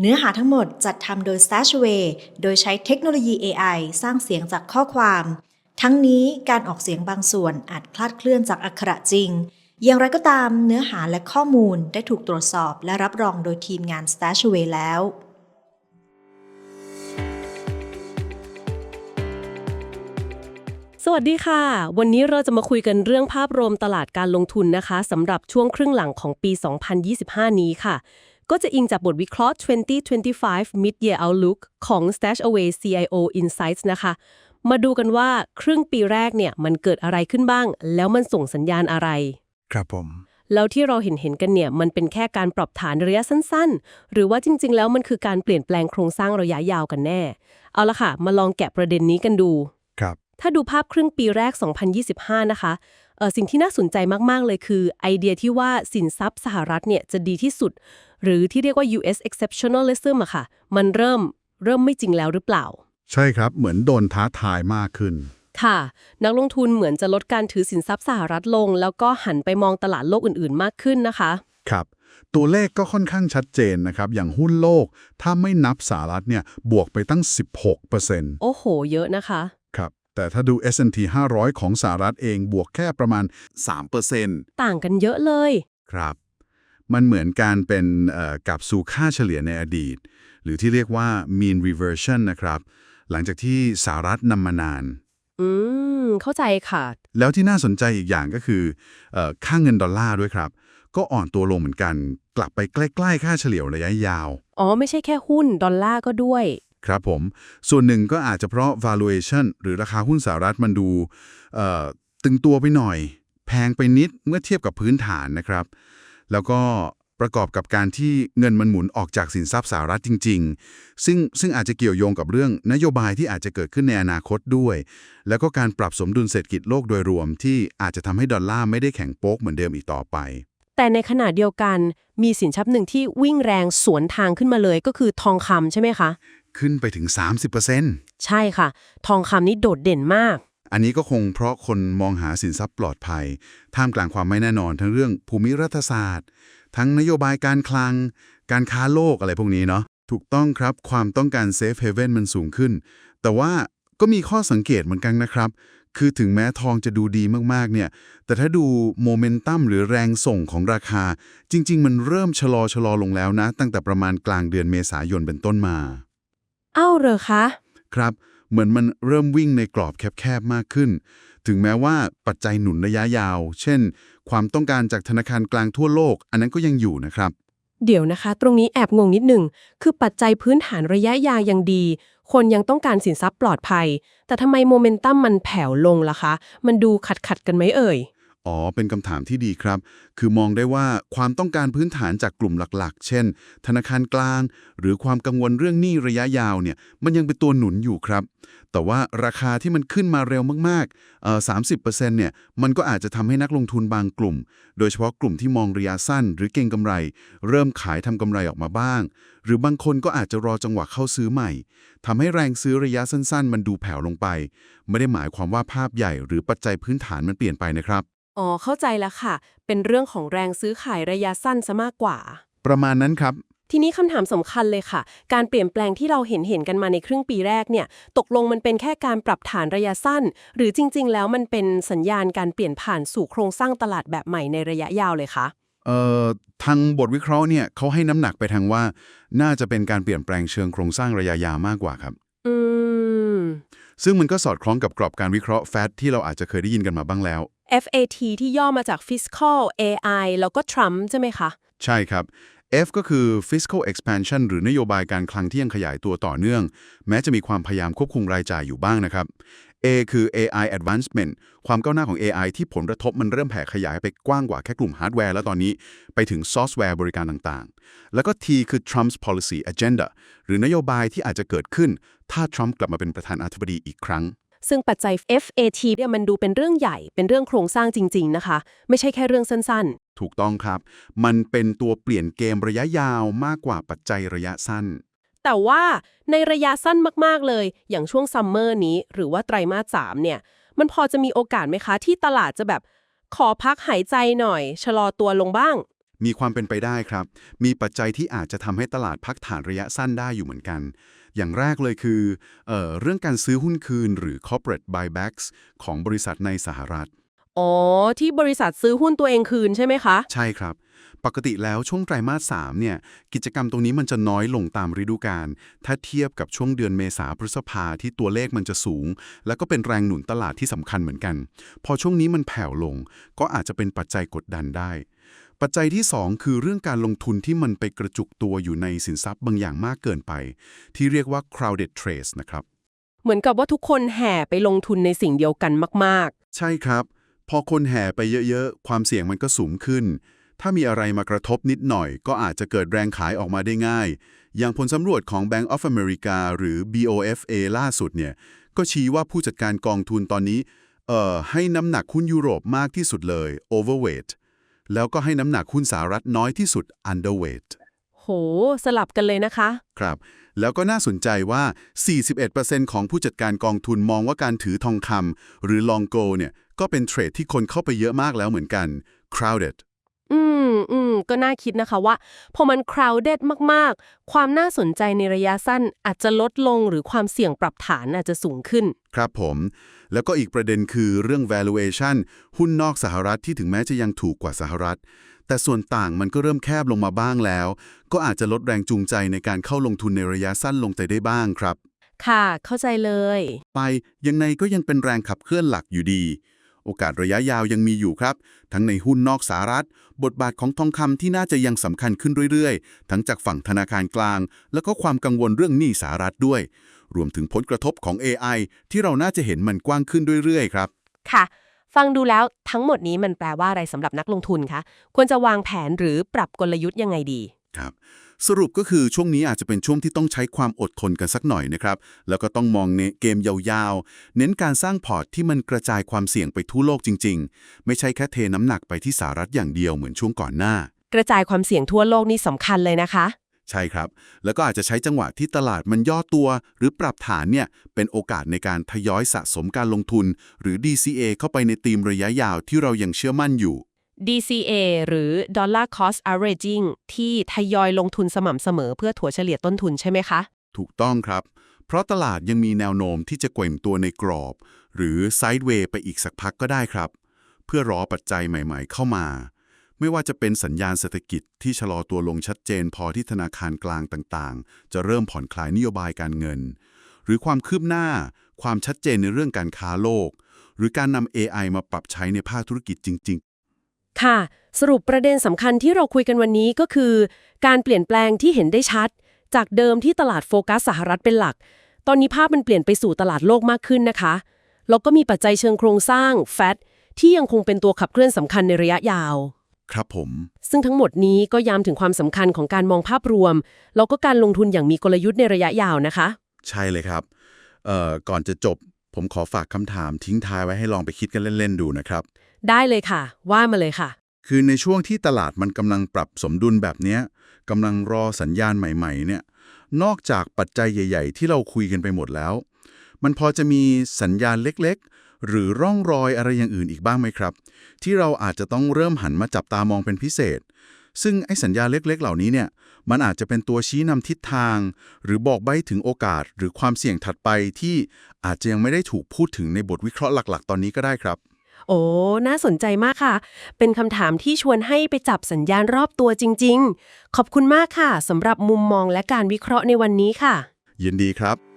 เนื้อหาทั้งหมดจัดทำโดย Stashway โดยใช้เทคโนโลยี AI สร้างเสียงจากข้อความ ทั้งนี้การออกเสียงบางส่วนอาจคลาดเคลื่อนจากอักขระจริง อย่างไรก็ตามเนื้อหาและข้อมูลได้ถูกตรวจสอบและรับรองโดยทีมงาน Stashway แล้ว สวัสดีค่ะ วันนี้เราจะมาคุยกันเรื่องภาพรวมตลาดการลงทุนนะคะสำหรับช่วงครึ่งหลังของปี 2025 นี้ค่ะ ก็จะอิงจากบทวิเคราะห์ 2025 Mid-Year Outlook ของ Stashaway CIO Insights นะคะ มาดูกันว่าครึ่งปีแรกเนี่ยมันเกิดอะไรขึ้นบ้าง แล้วมันส่งสัญญาณอะไร ครับผม แล้วที่เราเห็นเห็นๆกันเนี่ยมันเป็นแค่การปรับฐานระยะสั้นๆ หรือว่าจริง ๆ แล้วมันคือการเปลี่ยนแปลงโครงสร้างระยะยาวกันแน่ เอาละค่ะ มาลองแกะประเด็นนี้กันดู ครับ ถ้าดูภาพครึ่งปีแรก 2025 นะคะเอ่อ สิ่งที่น่าสนใจมาก ๆ เลยคือ ไอเดียที่ว่าสินทรัพย์สหรัฐเนี่ยจะดีที่สุด หรือที่เรียกว่า US exceptionalism อะค่ะ มันเริ่มเริ่มไม่จริงแล้วหรือเปล่า ใช่ครับเหมือนโดนท้าทายมากขึ้น ค่ะ นักลงทุนเหมือนจะลดการถือสินทรัพย์สหรัฐลง แล้วก็หันไปมองตลาดโลกอื่น ๆ มากขึ้นนะคะ ครับ ตัวเลขก็ค่อนข้างชัดเจนนะครับ อย่างหุ้นโลก ถ้าไม่นับสหรัฐเนี่ยบวกไปตั้ง 16%โอ้โห เยอะนะคะครับ แต่ถ้าดู S&P 500 ของสหรัฐเองบวกแค่ประมาณ 3%ต่างกันเยอะเลย ครับ มันเหมือนการเป็นเอ่อกลับสู่ค่าเฉลี่ยในอดีต หรือที่เรียกว่า mean reversion นะครับ หลังจากที่สหรัฐนำมานาน อืม เข้าใจค่ะ แล้วที่น่าสนใจอีกอย่างก็คือเออค่าเงินดอลลาร์ด้วยครับ ก็อ่อนตัวลงเหมือนกัน กลับไปใกล้ ๆ ค่าเฉลี่ยระยะยาว อ๋อ ไม่ใช่แค่หุ้น ดอลลาร์ก็ด้วย ครับผม ส่วนหนึ่งก็อาจจะเพราะ valuation หรือราคาหุ้นสหรัฐมันดูตึงตัวไปหน่อย แพงไปนิดเมื่อเทียบกับพื้นฐานนะครับ แล้วก็ประกอบกับการที่เงินมันหมุนออกจากสินทรัพย์สหรัฐจริง ๆ ซึ่งซึ่งอาจจะเกี่ยวโยงกับเรื่องนโยบายที่อาจจะเกิดขึ้นในอนาคตด้วย แล้วก็การปรับสมดุลเศรษฐกิจโลกโดยรวม ที่อาจจะทำให้ดอลลาร์ไม่ได้แข็งโป๊กเหมือนเดิมอีกต่อไป แต่ในขณะเดียวกันมีสินทรัพย์หนึ่งที่วิ่งแรงสวนทางขึ้นมาเลยก็คือทองคำใช่ไหมคะ ขึ้นไปถึง 30%ใช่ค่ะ ทองคำนี่โดดเด่นมาก อันนี้ก็คงเพราะคนมองหาสินทรัพย์ปลอดภัย ท่ามกลางความไม่แน่นอนทั้งเรื่องภูมิรัฐศาสตร์ ทั้งนโยบายการคลัง การค้าโลกอะไรพวกนี้เนาะถูกต้องครับความต้องการเซฟเฮเว่นมันสูงขึ้น แต่ว่าก็มีข้อสังเกตเหมือนกันนะครับ คือถึงแม้ทองจะดูดีมากๆเนี่ย แต่ถ้าดูโมเมนตัมหรือแรงส่งของราคา จริง ๆ มันเริ่มชะลอชะลอลงแล้วนะ ตั้งแต่ประมาณกลางเดือนเมษายนเป็นต้นมาเอ้าเหรอคะ ครับ เหมือนมันเริ่มวิ่งในกรอบแคบๆมากขึ้น ถึงแม้ว่าปัจจัยหนุนระยะยาว เช่น ความต้องการจากธนาคารกลางทั่วโลก อันนั้นก็ยังอยู่นะครับ เดี๋ยวนะคะ ตรงนี้แอบงงนิดหนึ่งคือปัจจัยพื้นฐานระยะยาวยังดี คนยังต้องการสินทรัพย์ปลอดภัย แต่ทำไมโมเมนตัมมันแผ่วลงล่ะคะ มันดูขัดขัดๆกันไหมเอ่ย อ๋อ เป็นคำถามที่ดีครับ คือมองได้ว่าความต้องการพื้นฐานจากกลุ่มหลัก ๆ เช่น ธนาคารกลาง หรือความกังวลเรื่องหนี้ระยะยาวเนี่ย มันยังเป็นตัวหนุนอยู่ครับ แต่ว่าราคาที่มันขึ้นมาเร็วมากๆเอ่อ30%เนี่ย มันก็อาจจะทำให้นักลงทุนบางกลุ่ม โดยเฉพาะกลุ่มที่มองระยะสั้น หรือเก็งกำไร เริ่มขายทำกำไรออกมาบ้าง หรือบางคนก็อาจจะรอจังหวะเข้าซื้อใหม่ทำให้แรงซื้อระยะสั้น ๆ มันดูแผ่วลงไป ไม่ได้หมายความว่าภาพใหญ่ หรือปัจจัยพื้นฐานมันเปลี่ยนไปนะครับ อ๋อ เข้าใจแล้วค่ะ เป็นเรื่องของแรงซื้อขายระยะสั้นซะมากกว่า ประมาณนั้นครับ ทีนี้คำถามสำคัญเลยค่ะ การเปลี่ยนแปลงที่เราเห็นเห็นกันมาในครึ่งปีแรกเนี่ย ตกลงมันเป็นแค่การปรับฐานระยะสั้น หรือจริง ๆ แล้วมันเป็นสัญญาณการเปลี่ยนผ่านสู่โครงสร้างตลาดแบบใหม่ในระยะยาวเลยคะเอ่อทางบทวิเคราะห์เนี่ยเขาให้น้ำหนักไปทางว่า น่าจะเป็นการเปลี่ยนแปลงเชิงโครงสร้างระยะยาวมากกว่าครับ อืม ซึ่งมันก็สอดคล้องกับกรอบการวิเคราะห์แฟตที่เราอาจจะเคยได้ยินกันมาบ้างแล้ว FAT ที่ย่อมาจาก Fiscal AI แล้วก็ Trump ใช่ไหมคะ ใช่ครับ F ก็คือ fiscal expansion หรือนโยบายการคลังที่ยังขยายตัวต่อเนื่อง แม้จะมีความพยายามควบคุมรายจ่ายอยู่บ้างนะครับ A คือ AI advancement ความก้าวหน้าของ AI ที่ผลกระทบมันเริ่มแผ่ขยายไปกว้างกว่าแค่กลุ่มฮาร์ดแวร์แล้วตอนนี้ ไปถึงซอฟต์แวร์บริการต่างๆ แล้วก็ T คือ Trump's policy agenda หรือนโยบายที่อาจจะเกิดขึ้น ถ้าทรัมป์กลับมาเป็นประธานาธิบดีอีกครั้ง ซึ่งปัจจัย FAT เนี่ยมันดูเป็นเรื่องใหญ่เป็นเรื่องโครงสร้างจริง ๆ นะคะ ไม่ใช่แค่เรื่องสั้นถูกต้องครับ มันเป็นตัวเปลี่ยนเกมระยะยาวมากกว่าปัจจัยระยะสั้นๆแต่ว่าในระยะสั้นมากๆเลย อย่างช่วงซัมเมอร์นี้ หรือว่าไตรมาส3เนี่ย มันพอจะมีโอกาสไหมคะ ที่ตลาดจะแบบขอพักหายใจหน่อย ชะลอตัวลงบ้าง มีความเป็นไปได้ครับ มีปัจจัยที่อาจจะทำให้ตลาดพักฐานระยะสั้นได้อยู่เหมือนกัน อย่างแรกเลยคือเออเรื่องการซื้อหุ้นคืนหรือ corporate buybacks ของบริษัทในสหรัฐ อ๋อ ที่บริษัทซื้อหุ้นตัวเองคืนใช่ไหมคะ ใช่ครับ ปกติแล้วช่วงไตรมาส3เนี่ย กิจกรรมตรงนี้มันจะน้อยลงตามฤดูกาลถ้าเทียบกับช่วงเดือนเมษาพฤษภาที่ตัวเลขมันจะสูง แล้วก็เป็นแรงหนุนตลาดที่สำคัญเหมือนกัน พอช่วงนี้มันแผ่วลง ก็อาจจะเป็นปัจจัยกดดันได้ ปัจจัยที่ 2 คือเรื่องการลงทุนที่มันไปกระจุกตัวอยู่ในสินทรัพย์บางอย่างมากเกินไป ที่เรียกว่า crowded trades นะครับ เหมือนกับว่าทุกคนแห่ไปลงทุนในสิ่งเดียวกันมากใช่ครับ พอคนแห่ไปเยอะๆ ความเสี่ยงมันก็สูงขึ้น ถ้ามีอะไรมากระทบนิดหน่อย ก็อาจจะเกิดแรงขายออกมาได้ง่าย อย่างผลสำรวจของ Bank of America หรือ BOFA ล่าสุดเนี่ยก็ชี้ว่าผู้จัดการกองทุนตอนนี้เอ่อให้น้ำหนักหุ้นยุโรปมากที่สุดเลย overweight แล้วก็ให้น้ำหนักหุ้นสหรัฐน้อยที่สุด underweight ๆโห สลับกันเลยนะคะ ครับ แล้วก็น่าสนใจว่า 41%ของผู้จัดการกองทุนมองว่าการถือทองคำหรือ long go เนี่ยก็เป็นเทรดที่คนเข้าไปเยอะมากแล้วเหมือนกัน crowded อืมอืมก็น่าคิดนะคะว่า พอมัน crowded มากๆ ความน่าสนใจในระยะสั้นอาจจะลดลงหรือความเสี่ยงปรับฐานอาจจะสูงขึ้น ครับผม แล้วก็อีกประเด็นคือเรื่อง valuation หุ้นนอกสหรัฐที่ถึงแม้จะยังถูกกว่าสหรัฐ แต่ส่วนต่างมันก็เริ่มแคบลงมาบ้างแล้ว ก็อาจจะลดแรงจูงใจในการเข้าลงทุนในระยะสั้นลงใจได้บ้างครับ ค่ะ เข้าใจเลย ไปยังไงก็ยังเป็นแรงขับเคลื่อนหลักอยู่ดี โอกาสระยะยาวยังมีอยู่ครับ ทั้งในหุ้นนอกสหรัฐ บทบาทของทองคำที่น่าจะยังสำคัญขึ้นเรื่อยๆ ทั้งจากฝั่งธนาคารกลาง แล้วก็ความกังวลเรื่องหนี้สหรัฐด้วย รวมถึงผลกระทบของ AI ที่เราน่าจะเห็นมันกว้างขึ้นเรื่อยๆ ครับ ค่ะ ฟังดูแล้วทั้งหมดนี้มันแปลว่าอะไรสำหรับนักลงทุนคะ ควรจะวางแผนหรือปรับกลยุทธ์ยังไงดี ครับ สรุปก็คือช่วงนี้อาจจะเป็นช่วงที่ต้องใช้ความอดทนกันสักหน่อยนะครับ แล้วก็ต้องมองในเกมยาวๆ เน้นการสร้างพอร์ตที่มันกระจายความเสี่ยงไปทั่วโลกจริง ๆ ไม่ใช่แค่เทน้ำหนักไปที่สหรัฐอย่างเดียวเหมือนช่วงก่อนหน้า กระจายความเสี่ยงทั่วโลกนี่สำคัญเลยนะคะ ใช่ครับ แล้วก็อาจจะใช้จังหวะที่ตลาดมันย่อตัว หรือปรับฐานเนี่ย เป็นโอกาสในการทยอยสะสมการลงทุน หรือ DCA เข้าไปในธีมระยะยาวที่เรายังเชื่อมั่นอยู่ DCA หรือ Dollar Cost Averaging ที่ทยอยลงทุนสม่ำเสมอเพื่อถัวเฉลี่ยต้นทุนใช่ไหมคะ ถูกต้องครับ เพราะตลาดยังมีแนวโน้มที่จะแกว่งตัวในกรอบ หรือไซด์เวย์ไปอีกสักพักก็ได้ครับ เพื่อรอปัจจัยใหม่ๆเข้ามา ไม่ว่าจะเป็นสัญญาณเศรษฐกิจที่ชะลอตัวลงชัดเจน พอที่ธนาคารกลางต่างๆ จะเริ่มผ่อนคลายนโยบายการเงิน หรือความคืบหน้า ความชัดเจนในเรื่องการค้าโลก หรือการนำ AI มาปรับใช้ในภาคธุรกิจจริงๆ ค่ะ สรุปประเด็นสำคัญที่เราคุยกันวันนี้ก็คือ การเปลี่ยนแปลงที่เห็นได้ชัด จากเดิมที่ตลาดโฟกัสสหรัฐเป็นหลัก ตอนนี้ภาพมันเปลี่ยนไปสู่ตลาดโลกมากขึ้นนะคะ แล้วก็มีปัจจัยเชิงโครงสร้าง FAT ที่ยังคงเป็นตัวขับเคลื่อนสำคัญในระยะยาว ครับผม ซึ่งทั้งหมดนี้ก็ย้ำถึงความสำคัญของการมองภาพรวม แล้วก็การลงทุนอย่างมีกลยุทธ์ในระยะยาวนะคะ ใช่เลยครับเอ่อก่อนจะจบ ผมขอฝากคำถามทิ้งท้ายไว้ให้ลองไปคิดกันเล่น ๆ ดูนะครับ ได้เลยค่ะ ว่ามาเลยค่ะ คือในช่วงที่ตลาดมันกำลังปรับสมดุลแบบเนี้ยกำลังรอสัญญาณใหม่ ๆ เนี่ย นอกจากปัจจัยใหญ่ ๆ ที่เราคุยกันไปหมดแล้ว มันพอจะมีสัญญาณเล็กๆ หรือร่องรอยอะไรอย่างอื่นอีกบ้างไหมครับ ที่เราอาจจะต้องเริ่มหันมาจับตามองเป็นพิเศษ ซึ่งไอ้สัญญาณเล็กๆ เหล่านี้เนี่ยมันอาจจะเป็นตัวชี้นำทิศทาง หรือบอกใบ้ถึงโอกาสหรือความเสี่ยงถัดไปที่อาจจะยังไม่ได้ถูกพูดถึงในบทวิเคราะห์หลักๆ ตอนนี้ก็ได้ครับ โอ้ น่าสนใจมากค่ะ เป็นคำถามที่ชวนให้ไปจับสัญญาณรอบตัวจริง ๆ ขอบคุณมากค่ะสำหรับมุมมองและการวิเคราะห์ในวันนี้ค่ะ ยินดีครับ